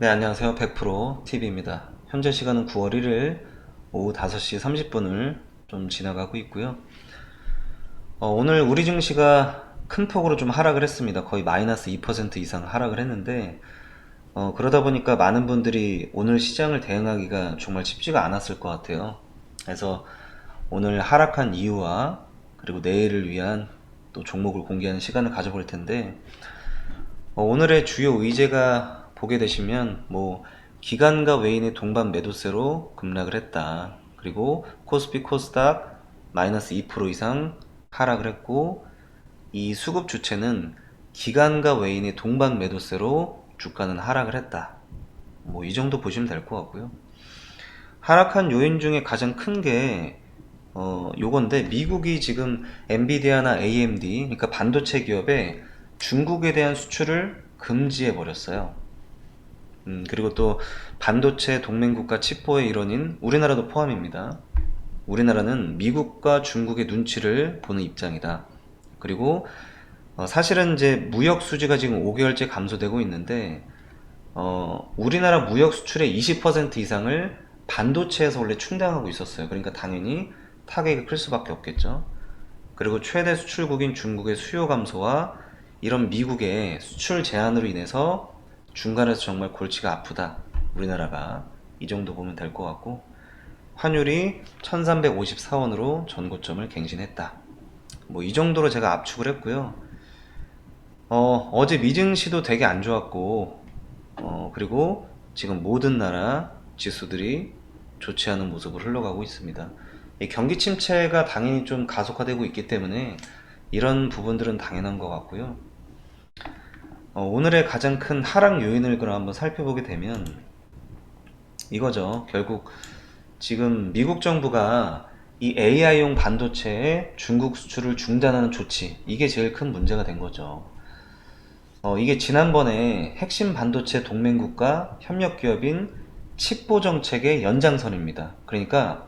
네, 안녕하세요. 100% TV입니다. 현재 시간은 9월 1일 오후 5시 30분을 좀 지나가고 있고요. 어, 오늘 우리 증시가 큰 폭으로 좀 하락을 했습니다. 거의 마이너스 2% 이상 하락을 했는데, 어, 그러다 보니까 많은 분들이 오늘 시장을 대응하기가 정말 쉽지가 않았을 것 같아요. 그래서 오늘 하락한 이유와 그리고 내일을 위한 또 종목을 공개하는 시간을 가져볼 텐데, 어, 오늘의 주요 의제가 보게 되시면 뭐 기관과 외인의 동반 매도세로 급락을 했다. 그리고 코스피 코스닥 마이너스 2% 이상 하락을 했고 이 수급 주체는 기관과 외인의 동반 매도세로 주가는 하락을 했다. 뭐 이 정도 보시면 될 것 같고요. 하락한 요인 중에 가장 큰게 어, 요건데 미국이 지금 엔비디아나 AMD 그러니까 반도체 기업에 중국에 대한 수출을 금지해 버렸어요. 음, 그리고 또 반도체 동맹국가 칩보의 일원인 우리나라도 포함입니다. 우리나라는 미국과 중국의 눈치를 보는 입장이다. 그리고 어, 사실은 이제 무역 수지가 지금 5개월째 감소되고 있는데 어, 우리나라 무역 수출의 20% 이상을 반도체에서 원래 충당하고 있었어요. 그러니까 당연히 타격이 클 수밖에 없겠죠. 그리고 최대 수출국인 중국의 수요 감소와 이런 미국의 수출 제한으로 인해서 중간에서 정말 골치가 아프다. 우리나라가 이 정도 보면 될 것 같고 환율이 1354원으로 전고점을 갱신했다. 뭐 이 정도로 제가 압축을 했고요. 어, 어제 미증시도 되게 안 좋았고 어, 그리고 지금 모든 나라 지수들이 좋지 않은 모습으로 흘러가고 있습니다. 이 경기 침체가 당연히 좀 가속화되고 있기 때문에 이런 부분들은 당연한 것 같고요. 어, 오늘의 가장 큰 하락 요인을 그럼 한번 살펴보게 되면 이거죠. 결국 지금 미국 정부가 이 AI용 반도체의 중국 수출을 중단하는 조치, 이게 제일 큰 문제가 된 거죠. 어, 이게 지난번에 핵심 반도체 동맹국가 협력 기업인 칩보 정책의 연장선입니다. 그러니까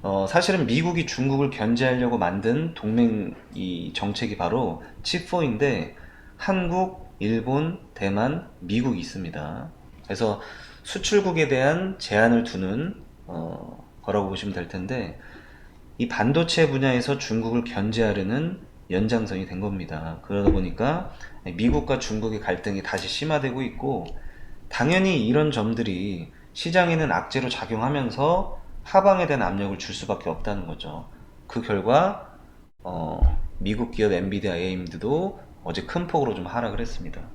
어, 사실은 미국이 중국을 견제하려고 만든 동맹 이 정책이 바로 칩4인데 한국, 일본, 대만, 미국이 있습니다. 그래서 수출국에 대한 제한을 두는 어, 거라고 보시면 될 텐데 이 반도체 분야에서 중국을 견제하려는 연장선이 된 겁니다. 그러다 보니까 미국과 중국의 갈등이 다시 심화되고 있고 당연히 이런 점들이 시장에는 악재로 작용하면서 하방에 대한 압력을 줄 수밖에 없다는 거죠. 그 결과 어, 미국 기업 엔비디아, AMD도 어제 큰 폭으로 좀 하락을 했습니다.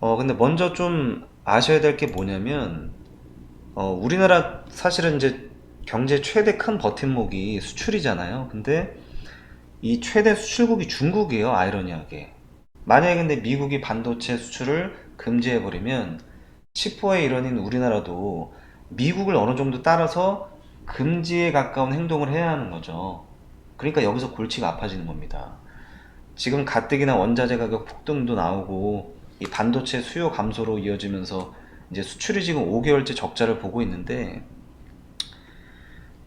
어, 근데 먼저 좀 아셔야 될 게 뭐냐면 어, 우리나라 사실은 이제 경제 최대 큰 버팀목이 수출이잖아요. 근데 이 최대 수출국이 중국이에요. 아이러니하게. 만약에 근데 미국이 반도체 수출을 금지해버리면 칩포의 일원인 우리나라도 미국을 어느 정도 따라서 금지에 가까운 행동을 해야 하는 거죠. 그러니까 여기서 골치가 아파지는 겁니다. 지금 가뜩이나 원자재 가격 폭등도 나오고 이 반도체 수요 감소로 이어지면서 이제 수출이 지금 5개월째 적자를 보고 있는데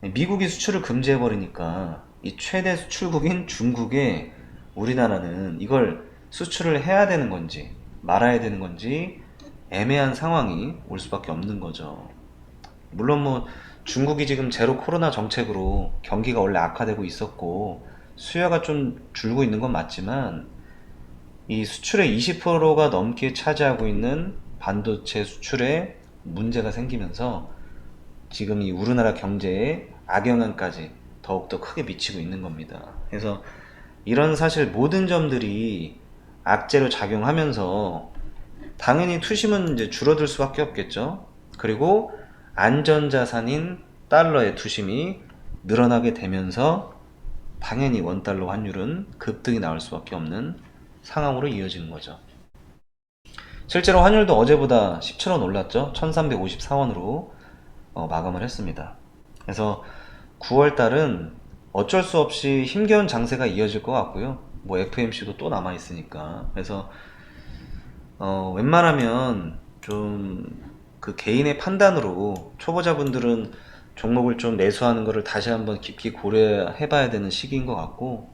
미국이 수출을 금지해 버리니까 이 최대 수출국인 중국에 우리나라는 이걸 수출을 해야 되는 건지 말아야 되는 건지 애매한 상황이 올 수밖에 없는 거죠. 물론 뭐 중국이 지금 제로 코로나 정책으로 경기가 원래 악화되고 있었고 수요가 좀 줄고 있는 건 맞지만 이 수출의 20%가 넘게 차지하고 있는 반도체 수출에 문제가 생기면서 지금 이 우리나라 경제에 악영향까지 더욱더 크게 미치고 있는 겁니다. 그래서 이런 사실 모든 점들이 악재로 작용하면서 당연히 투심은 이제 줄어들 수밖에 없겠죠. 그리고 안전자산인 달러의 투심이 늘어나게 되면서 당연히 원달러 환율은 급등이 나올 수밖에 없는 상황으로 이어지는 거죠. 실제로 환율도 어제보다 17원 올랐죠. 1354원으로 어, 마감을 했습니다. 그래서 9월 달은 어쩔 수 없이 힘겨운 장세가 이어질 것 같고요. 뭐 FMC도 또 남아 있으니까. 그래서 어, 웬만하면 좀 그 개인의 판단으로 초보자분들은 종목을 좀 매수하는 것을 다시 한번 깊이 고려해 봐야 되는 시기인 것 같고,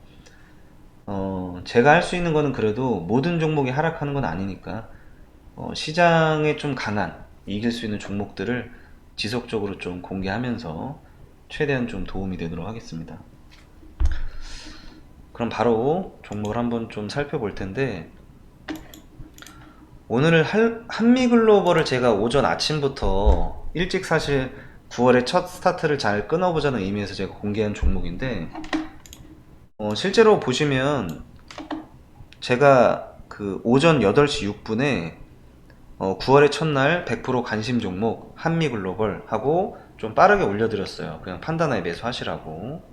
어, 제가 할 수 있는 거는 그래도 모든 종목이 하락하는 건 아니니까, 어, 시장에 좀 강한 이길 수 있는 종목들을 지속적으로 좀 공개하면서 최대한 좀 도움이 되도록 하겠습니다. 그럼 바로 종목을 한번 좀 살펴볼 텐데 오늘 할- 한미글로벌을 제가 오전 아침부터 일찍 사실 9월에 첫 스타트를 잘 끊어보자는 의미에서 제가 공개한 종목인데 어, 실제로 보시면 제가 그 오전 8시 6분에 어, 9월의 첫날 100% 관심 종목 한미글로벌 하고 좀 빠르게 올려드렸어요. 그냥 판단하에 매수하시라고.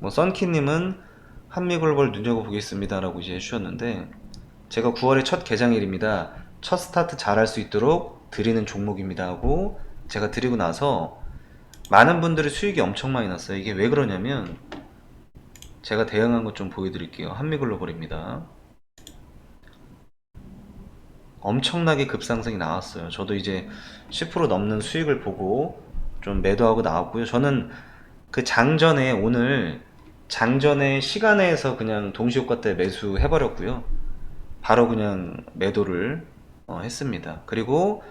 뭐 썬키님은 한미글로벌 눈여겨보겠습니다라고 이제 해주셨는데 제가 9월의 첫 개장일입니다. 첫 스타트 잘할 수 있도록 드리는 종목입니다 하고 제가 드리고 나서 많은 분들이 수익이 엄청 많이 났어요. 이게 왜 그러냐면 제가 대응한 것 좀 보여드릴게요. 한미글로벌입니다. 엄청나게 급상승이 나왔어요. 저도 이제 10% 넘는 수익을 보고 좀 매도하고 나왔고요. 저는 그 장전에 오늘 장전에 시간에서 그냥 동시효과 때 매수해버렸고요. 바로 그냥 매도를 어, 했습니다. 그리고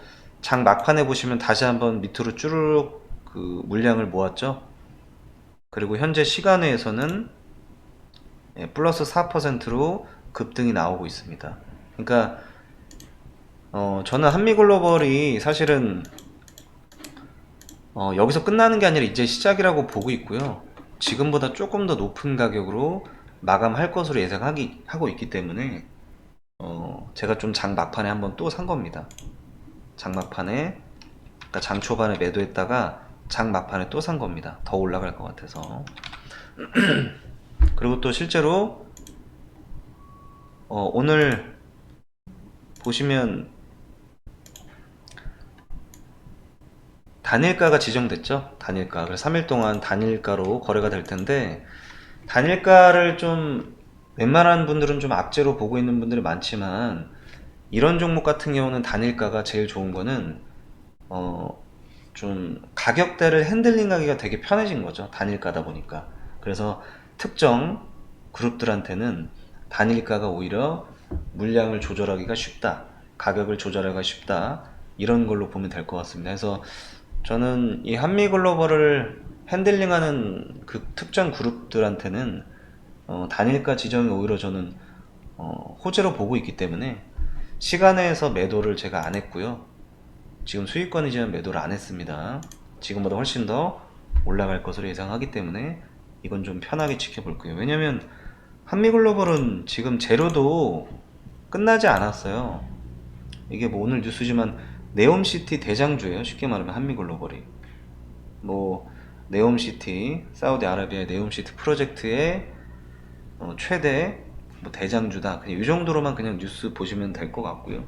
장 막판에 보시면 다시 한번 밑으로 쭈르륵 그 물량을 모았죠. 그리고 현재 시간에서는 예, 플러스 4%로 급등이 나오고 있습니다. 그러니까 어, 저는 한미글로벌이 사실은 어, 여기서 끝나는 게 아니라 이제 시작이라고 보고 있고요. 지금보다 조금 더 높은 가격으로 마감할 것으로 예상하기 하고 있기 때문에 어, 제가 좀 장 막판에 한번 또 산 겁니다. 장 막판에 그러니까 장 초반에 매도했다가 장 막판에 또 산 겁니다. 더 올라갈 것 같아서. 그리고 또 실제로 어, 오늘 보시면 단일가가 지정됐죠. 단일가. 그래서 3일 동안 단일가로 거래가 될 텐데 단일가를 좀 웬만한 분들은 좀 악재로 보고 있는 분들이 많지만 이런 종목 같은 경우는 단일가가 제일 좋은 거는 어, 좀 가격대를 핸들링하기가 되게 편해진 거죠. 단일가다 보니까. 그래서 특정 그룹들한테는 단일가가 오히려 물량을 조절하기가 쉽다. 가격을 조절하기가 쉽다. 이런 걸로 보면 될 것 같습니다. 그래서 저는 이 한미 글로벌을 핸들링하는 그 특정 그룹들한테는 어, 단일가 지정이 오히려 저는 어, 호재로 보고 있기 때문에 시간에서 매도를 제가 안 했고요. 지금 수익권이지만 매도를 안 했습니다. 지금보다 훨씬 더 올라갈 것으로 예상하기 때문에 이건 좀 편하게 지켜볼 거예요. 왜냐면 한미글로벌은 지금 제로도 끝나지 않았어요. 이게 뭐 오늘 뉴스지만 네옴시티 대장주예요. 쉽게 말하면 한미글로벌이. 뭐 네옴시티 사우디아라비아의 네옴시티 프로젝트의 어, 최대 뭐 대장주다. 그냥 이 정도로만 그냥 뉴스 보시면 될 것 같고요.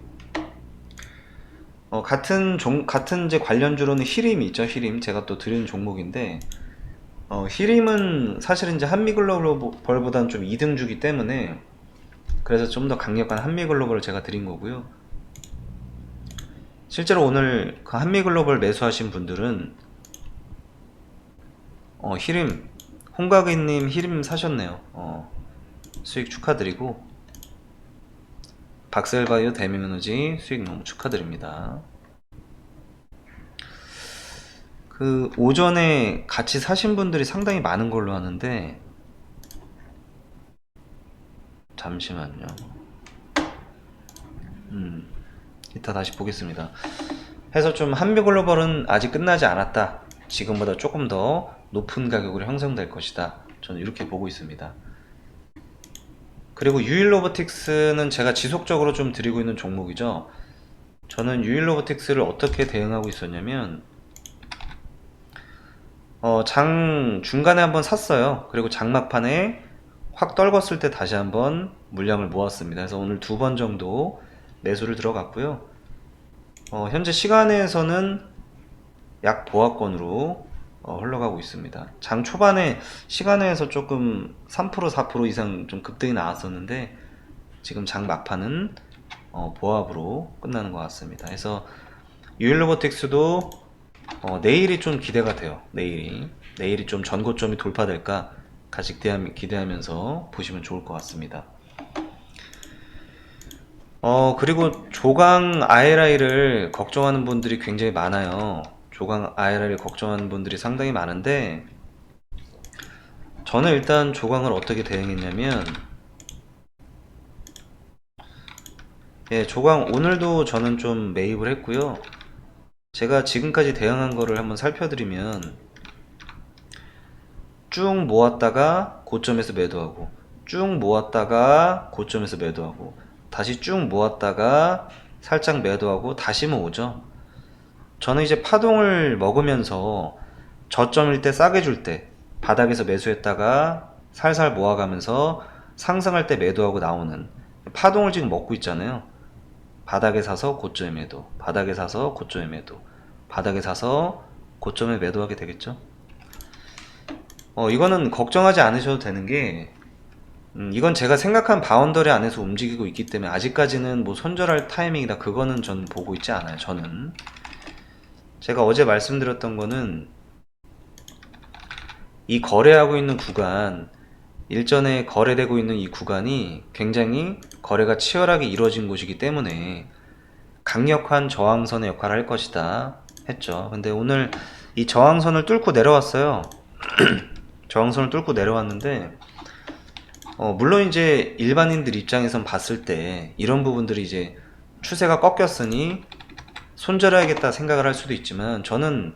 어, 같은 종 같은 이제 관련주로는 히림이 있죠. 히림 제가 또 드리는 종목인데 어, 히림은 사실은 이제 한미글로벌보다는 좀 2등주기 때문에 그래서 좀 더 강력한 한미글로벌을 제가 드린 거고요. 실제로 오늘 그 한미글로벌 매수하신 분들은 어, 히림 홍가기님 히림 사셨네요. 어, 수익 축하드리고 박셀바이오 대미에너지 수익 너무 축하드립니다. 그 오전에 같이 사신 분들이 상당히 많은 걸로 아는데 잠시만요. 음, 이따 다시 보겠습니다. 해서 좀 한미 글로벌은 아직 끝나지 않았다. 지금보다 조금 더 높은 가격으로 형성될 것이다. 저는 이렇게 보고 있습니다. 그리고 유일 로보틱스는 제가 지속적으로 좀 드리고 있는 종목이죠. 저는 유일 로보틱스를 어떻게 대응하고 있었냐면 어, 장 중간에 한번 샀어요. 그리고 장 막판에 확 떨궜을 때 다시 한번 물량을 모았습니다. 그래서 오늘 두 번 정도 매수를 들어갔고요. 어, 현재 시간에서는 약 보합권으로 어, 흘러가고 있습니다. 장 초반에 시간에서 조금 3% 4% 이상 좀 급등이 나왔었는데 지금 장 막판은 어, 보합으로 끝나는 것 같습니다. 그래서 유일로보틱스도 어, 내일이 좀 기대가 돼요. 내일이 내일이 좀 전고점이 돌파될까 같이 기대하면서 보시면 좋을 것 같습니다. 어, 그리고 조강 IRI를 걱정하는 분들이 굉장히 많아요. 조강 IRI를 걱정하는 분들이 상당히 많은데, 저는 일단 조강을 어떻게 대응했냐면, 예, 조강 오늘도 저는 좀 매입을 했고요. 제가 지금까지 대응한 거를 한번 살펴드리면, 쭉 모았다가 고점에서 매도하고, 쭉 모았다가 고점에서 매도하고, 다시 쭉 모았다가 살짝 매도하고 다시 모으죠. 저는 이제 파동을 먹으면서 저점일 때 싸게 줄 때 바닥에서 매수했다가 살살 모아가면서 상승할 때 매도하고 나오는 파동을 지금 먹고 있잖아요. 바닥에 사서 고점에 매도, 바닥에 사서 고점에 매도, 바닥에 사서 고점에 매도하게 되겠죠. 어, 이거는 걱정하지 않으셔도 되는 게 음, 이건 제가 생각한 바운더리 안에서 움직이고 있기 때문에 아직까지는 뭐 손절할 타이밍이다 그거는 전 보고 있지 않아요 저는 제가 어제 말씀드렸던 거는 이 거래하고 있는 구간 일전에 거래되고 있는 이 구간이 굉장히 거래가 치열하게 이루어진 곳이기 때문에 강력한 저항선의 역할을 할 것이다 했죠. 근데 오늘 이 저항선을 뚫고 내려왔어요. 저항선을 뚫고 내려왔는데 어, 물론 이제 일반인들 입장에선 봤을 때 이런 부분들이 이제 추세가 꺾였으니 손절해야겠다 생각을 할 수도 있지만 저는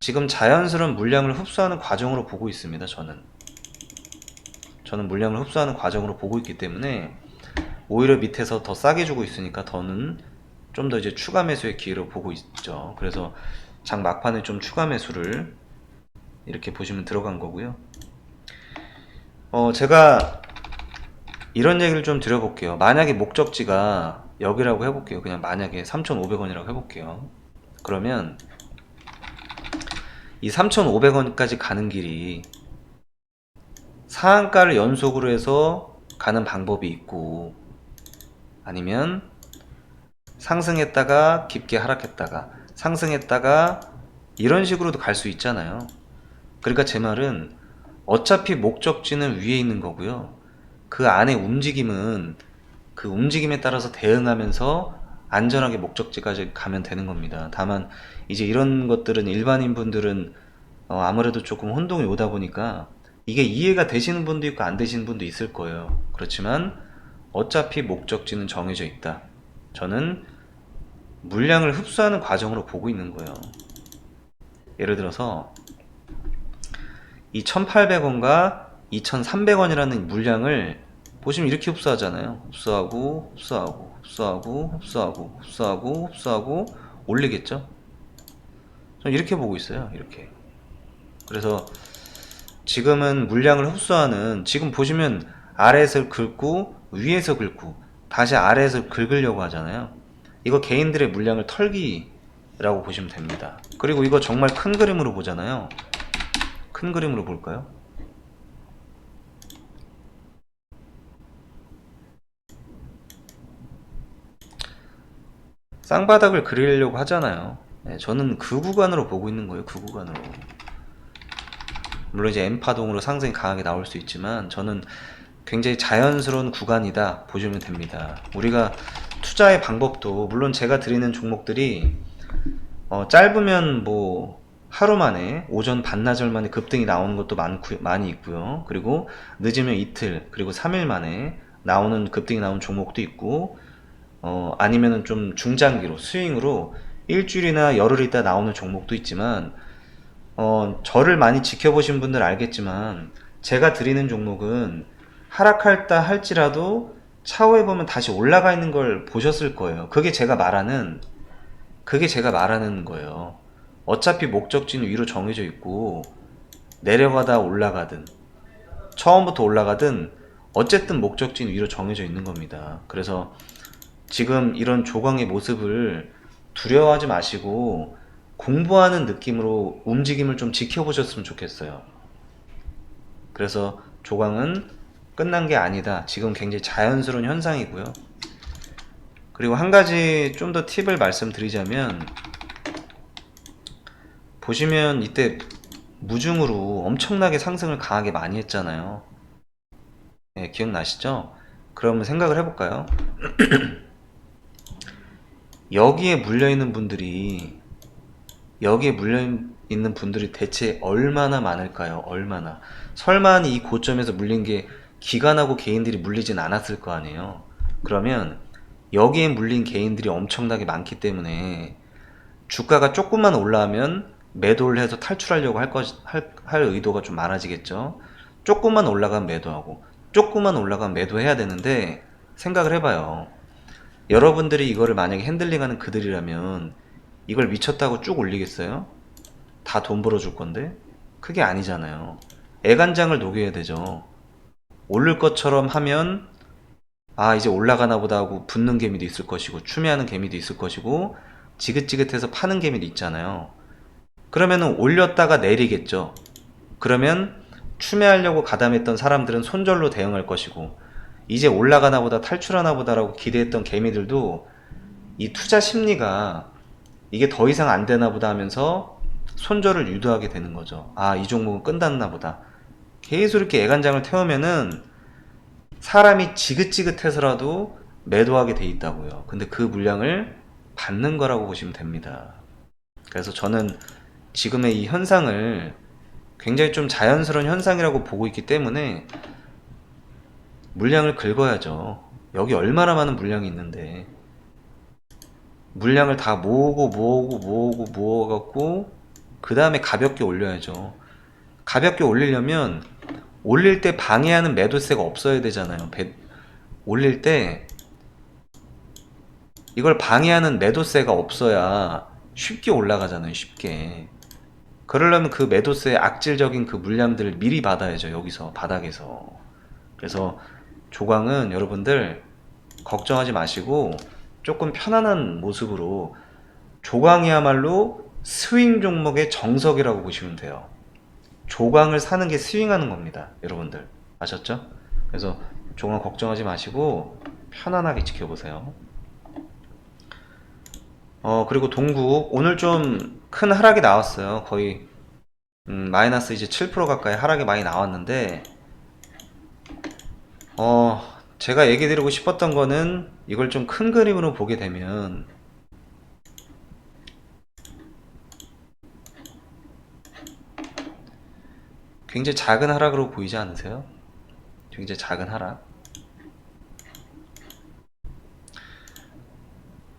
지금 자연스러운 물량을 흡수하는 과정으로 보고 있습니다. 저는 저는 물량을 흡수하는 과정으로 보고 있기 때문에 오히려 밑에서 더 싸게 주고 있으니까 더는 좀 더 이제 추가 매수의 기회로 보고 있죠. 그래서 장 막판에 좀 추가 매수를 이렇게 보시면 들어간 거고요. 어, 제가 이런 얘기를 좀 드려볼게요. 만약에 목적지가 여기라고 해볼게요. 그냥 만약에 3,500원이라고 해볼게요. 그러면 이 3,500원까지 가는 길이 상한가를 연속으로 해서 가는 방법이 있고 아니면 상승했다가 깊게 하락했다가 상승했다가 이런 식으로도 갈 수 있잖아요. 그러니까 제 말은 어차피 목적지는 위에 있는 거고요. 그 안에 움직임은 그 움직임에 따라서 대응하면서 안전하게 목적지까지 가면 되는 겁니다. 다만 이제 이런 것들은 일반인 분들은 어, 아무래도 조금 혼동이 오다 보니까 이게 이해가 되시는 분도 있고 안 되시는 분도 있을 거예요. 그렇지만 어차피 목적지는 정해져 있다. 저는 물량을 흡수하는 과정으로 보고 있는 거예요. 예를 들어서 이 1,800원과 2,300원이라는 물량을 보시면 이렇게 흡수하잖아요. 흡수하고 흡수하고 흡수하고 흡수하고 흡수하고 흡수하고 올리겠죠? 저는 이렇게 보고 있어요. 이렇게. 그래서 지금은 물량을 흡수하는 지금 보시면 아래에서 긁고 위에서 긁고 다시 아래에서 긁으려고 하잖아요. 이거 개인들의 물량을 털기라고 보시면 됩니다. 그리고 이거 정말 큰 그림으로 보잖아요. 큰 그림으로 볼까요? 쌍바닥을 그리려고 하잖아요. 네, 저는 그 구간으로 보고 있는 거예요. 그 구간으로. 물론 이제 M파동으로 상승이 강하게 나올 수 있지만 저는 굉장히 자연스러운 구간이다 보시면 됩니다. 우리가 투자의 방법도 물론 제가 드리는 종목들이 어, 짧으면 뭐 하루 만에 오전 반나절 만에 급등이 나오는 것도 많고, 많이 있고요. 그리고 늦으면 이틀 그리고 3일 만에 나오는 급등이 나오는 종목도 있고 어, 아니면은 좀 중장기로 스윙으로 일주일이나 열흘 있다 나오는 종목도 있지만 어, 저를 많이 지켜보신 분들 알겠지만 제가 드리는 종목은 하락할다 할지라도 차후에 보면 다시 올라가 있는 걸 보셨을 거예요. 그게 제가 말하는 그게 제가 말하는 거예요. 어차피 목적지는 위로 정해져 있고 내려가다 올라가든 처음부터 올라가든 어쨌든 목적지는 위로 정해져 있는 겁니다. 그래서 지금 이런 조광의 모습을 두려워하지 마시고 공부하는 느낌으로 움직임을 좀 지켜보셨으면 좋겠어요. 그래서 조광은 끝난 게 아니다. 지금 굉장히 자연스러운 현상이고요. 그리고 한 가지 좀 더 팁을 말씀드리자면 보시면 이때 무중으로 엄청나게 상승을 강하게 많이 했잖아요. 네, 기억나시죠? 그러면 생각을 해볼까요? 여기에 물려있는 분들이 여기에 물려있는 분들이 대체 얼마나 많을까요? 얼마나 설마 이 고점에서 물린 게 기관하고 개인들이 물리진 않았을 거 아니에요 그러면 여기에 물린 개인들이 엄청나게 많기 때문에 주가가 조금만 올라가면 매도를 해서 탈출하려고 할, 것, 할, 할 의도가 좀 많아지겠죠. 조금만 올라가면 매도하고, 조금만 올라가면 매도해야 되는데, 생각을 해봐요. 여러분들이 이거를 만약에 핸들링하는 그들이라면, 이걸 미쳤다고 쭉 올리겠어요? 다 돈 벌어줄 건데? 그게 아니잖아요. 애간장을 녹여야 되죠. 오를 것처럼 하면, 아, 이제 올라가나 보다 하고 붙는 개미도 있을 것이고, 추매하는 개미도 있을 것이고, 지긋지긋해서 파는 개미도 있잖아요. 그러면은 올렸다가 내리겠죠. 그러면 추매하려고 가담했던 사람들은 손절로 대응할 것이고 이제 올라가나 보다 탈출하나 보다라고 기대했던 개미들도 이 투자 심리가 이게 더 이상 안 되나 보다 하면서 손절을 유도하게 되는 거죠. 아, 이 종목은 끝났나 보다. 계속 이렇게 애간장을 태우면은 사람이 지긋지긋해서라도 매도하게 돼 있다고요. 근데 그 물량을 받는 거라고 보시면 됩니다. 그래서 저는 지금의 이 현상을 굉장히 좀 자연스러운 현상이라고 보고 있기 때문에 물량을 긁어야죠. 여기 얼마나 많은 물량이 있는데 물량을 다 모으고 모으고 모으고 모아갖고 그 다음에 가볍게 올려야죠. 가볍게 올리려면 올릴 때 방해하는 매도세가 없어야 되잖아요. 배- 올릴 때 이걸 방해하는 매도세가 없어야 쉽게 올라가잖아요. 쉽게. 그러려면 그 매도세의 악질적인 그 물량들을 미리 받아야죠. 여기서 바닥에서. 그래서 조광은 여러분들 걱정하지 마시고 조금 편안한 모습으로 조광이야말로 스윙 종목의 정석이라고 보시면 돼요. 조광을 사는 게 스윙하는 겁니다. 여러분들. 아셨죠? 그래서 조광 걱정하지 마시고 편안하게 지켜보세요. 어, 그리고 동국 오늘 좀 큰 하락이 나왔어요. 거의 음, 마이너스 이제 7% 가까이 하락이 많이 나왔는데 어, 제가 얘기 드리고 싶었던 거는 이걸 좀 큰 그림으로 보게 되면 굉장히 작은 하락으로 보이지 않으세요? 굉장히 작은 하락.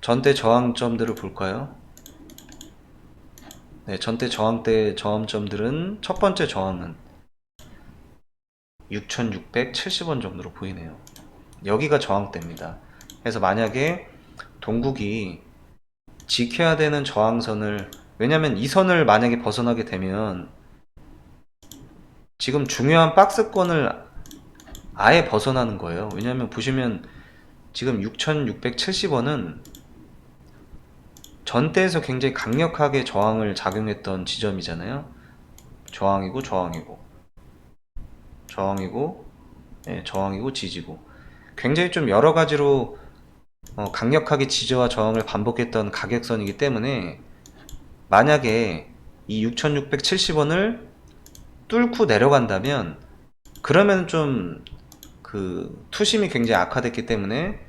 전대 저항점들을 볼까요? 네, 전대 저항대 저항점들은 첫 번째 저항은 6,670원 정도로 보이네요. 여기가 저항대입니다. 그래서 만약에 동국이 지켜야 되는 저항선을 왜냐면 이 선을 만약에 벗어나게 되면 지금 중요한 박스권을 아예 벗어나는 거예요. 왜냐면 보시면 지금 6,670원은 전대에서 굉장히 강력하게 저항을 작용했던 지점이잖아요. 저항이고 저항이고 저항이고 예, 저항이고 지지고 굉장히 좀 여러 가지로 어, 강력하게 지지와 저항을 반복했던 가격선이기 때문에 만약에 이 6,670원을 뚫고 내려간다면 그러면 좀 그 투심이 굉장히 악화됐기 때문에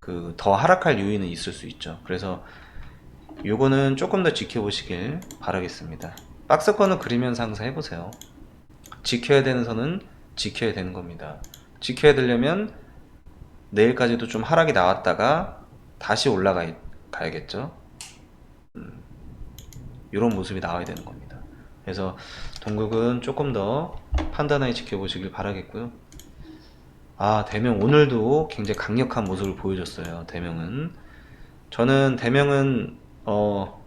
그 더 하락할 요인은 있을 수 있죠. 그래서 요거는 조금 더 지켜보시길 바라겠습니다. 박스권을 그리면서 항상 해보세요. 지켜야 되는 선은 지켜야 되는 겁니다. 지켜야 되려면 내일까지도 좀 하락이 나왔다가 다시 올라가 가야겠죠. 음, 이런 모습이 나와야 되는 겁니다. 그래서 동국은 조금 더 판단하게 지켜보시길 바라겠고요. 아 대명 오늘도 굉장히 강력한 모습을 보여줬어요. 대명은 저는 대명은 어,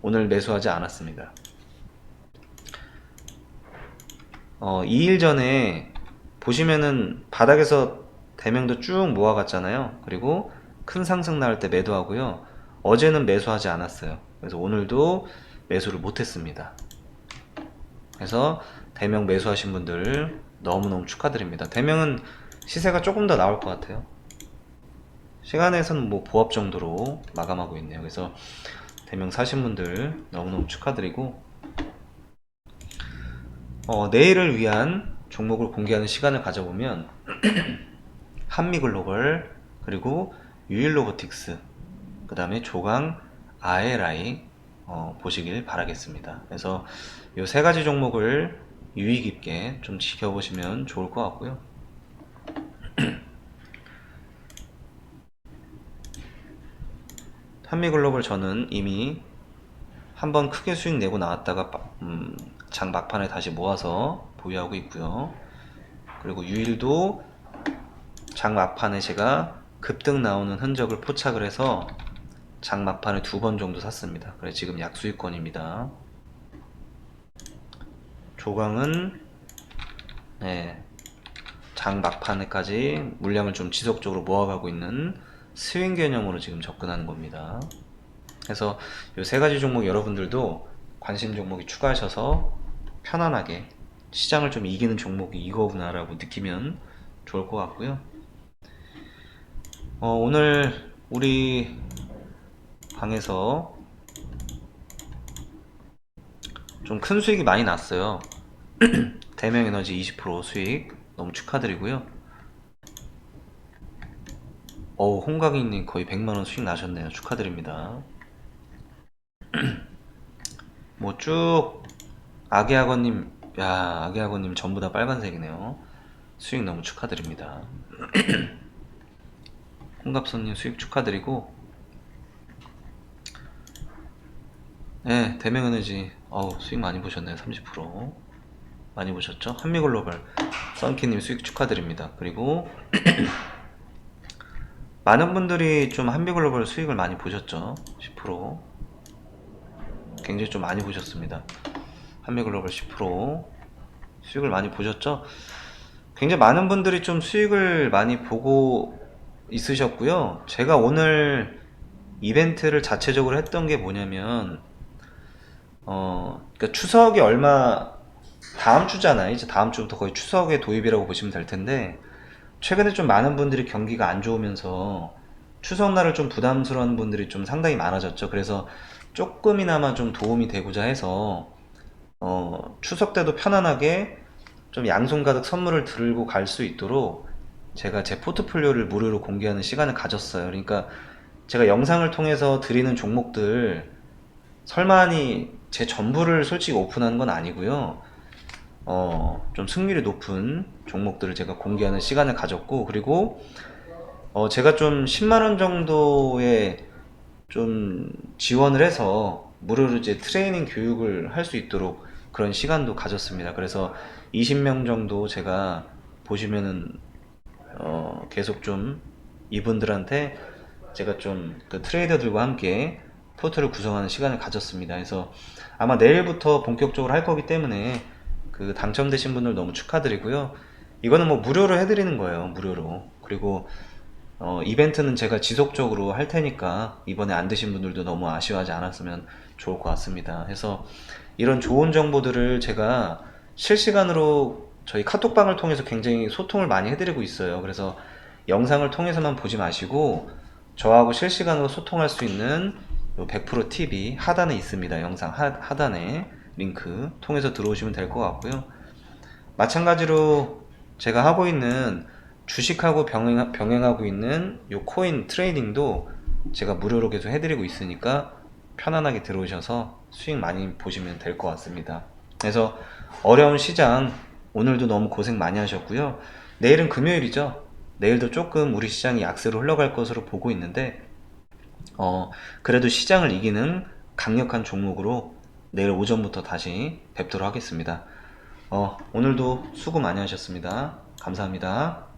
오늘 매수하지 않았습니다. 어, 2일 전에 보시면은 바닥에서 대명도 쭉 모아갔잖아요. 그리고 큰 상승 나올 때 매도하고요. 어제는 매수하지 않았어요. 그래서 오늘도 매수를 못했습니다. 그래서 대명 매수하신 분들 너무너무 축하드립니다. 대명은 시세가 조금 더 나올 것 같아요. 시간에서는 뭐 보합 정도로 마감하고 있네요. 그래서 대명 사신 분들 너무너무 축하드리고 어, 내일을 위한 종목을 공개하는 시간을 가져보면 한미글로벌 그리고 유일로보틱스 그 다음에 조강 아에라이 어, 보시길 바라겠습니다. 그래서 이 세 가지 종목을 유의 깊게 좀 지켜보시면 좋을 것 같고요. 한미글로벌 저는 이미 한번 크게 수익 내고 나왔다가 바- 음, 장 막판에 다시 모아서 보유하고 있고요. 그리고 유일도 장 막판에 제가 급등 나오는 흔적을 포착을 해서 장 막판에 두 번 정도 샀습니다. 그래서 지금 약수익권입니다. 조강은 네, 장 막판에까지 물량을 좀 지속적으로 모아가고 있는 스윙 개념으로 지금 접근하는 겁니다. 그래서 이 세 가지 종목 여러분들도 관심 종목이 추가하셔서 편안하게 시장을 좀 이기는 종목이 이거구나라고 느끼면 좋을 것 같고요. 어, 오늘 우리 방에서 좀 큰 수익이 많이 났어요. 대명에너지 20% 수익 너무 축하드리고요. 어우, 홍각이님 거의 100만원 수익 나셨네요. 축하드립니다. 뭐 쭉, 아기 학원님, 야, 아기 학원님 전부 다 빨간색이네요. 수익 너무 축하드립니다. 홍갑선님 수익 축하드리고, 네, 대명에너지, 어우, 수익 많이 보셨네요. 30%. 많이 보셨죠? 한미글로벌, 썬키님 수익 축하드립니다. 그리고, 많은 분들이 좀 한미글로벌 수익을 많이 보셨죠? 10%. 굉장히 좀 많이 보셨습니다. 한미글로벌 10% 수익을 많이 보셨죠? 굉장히 많은 분들이 좀 수익을 많이 보고 있으셨고요. 제가 오늘 이벤트를 자체적으로 했던 게 뭐냐면, 어, 그러니까 추석이 얼마 다음 주잖아요. 이제 다음 주부터 거의 추석의 도입이라고 보시면 될 텐데, 최근에 좀 많은 분들이 경기가 안 좋으면서 추석날을 좀 부담스러운 분들이 좀 상당히 많아졌죠. 그래서 조금이나마 좀 도움이 되고자 해서 어, 추석 때도 편안하게 좀 양손 가득 선물을 들고 갈 수 있도록 제가 제 포트폴리오를 무료로 공개하는 시간을 가졌어요. 그러니까 제가 영상을 통해서 드리는 종목들 설마니 제 전부를 솔직히 오픈한 건 아니고요. 어, 좀 승률이 높은 종목들을 제가 공개하는 시간을 가졌고, 그리고, 어, 제가 좀 10만 원 정도의 좀 지원을 해서 무료로 이제 트레이닝 교육을 할 수 있도록 그런 시간도 가졌습니다. 그래서 20명 정도 제가 보시면은, 어, 계속 좀 이분들한테 제가 좀 그 트레이더들과 함께 포트를 구성하는 시간을 가졌습니다. 그래서 아마 내일부터 본격적으로 할 거기 때문에 그 당첨되신 분들 너무 축하드리고요. 이거는 뭐 무료로 해드리는 거예요. 무료로. 그리고 어, 이벤트는 제가 지속적으로 할 테니까 이번에 안 되신 분들도 너무 아쉬워하지 않았으면 좋을 것 같습니다. 해서 이런 좋은 정보들을 제가 실시간으로 저희 카톡방을 통해서 굉장히 소통을 많이 해드리고 있어요. 그래서 영상을 통해서만 보지 마시고 저하고 실시간으로 소통할 수 있는 100% TV 하단에 있습니다. 영상 하, 하단에 링크 통해서 들어오시면 될 것 같고요. 마찬가지로 제가 하고 있는 주식하고 병행, 병행하고 있는 요 코인 트레이딩도 제가 무료로 계속 해드리고 있으니까 편안하게 들어오셔서 수익 많이 보시면 될 것 같습니다. 그래서 어려운 시장 오늘도 너무 고생 많이 하셨고요. 내일은 금요일이죠. 내일도 조금 우리 시장이 약세로 흘러갈 것으로 보고 있는데 어, 그래도 시장을 이기는 강력한 종목으로 내일 오전부터 다시 뵙도록 하겠습니다. 어, 오늘도 수고 많이 하셨습니다. 감사합니다.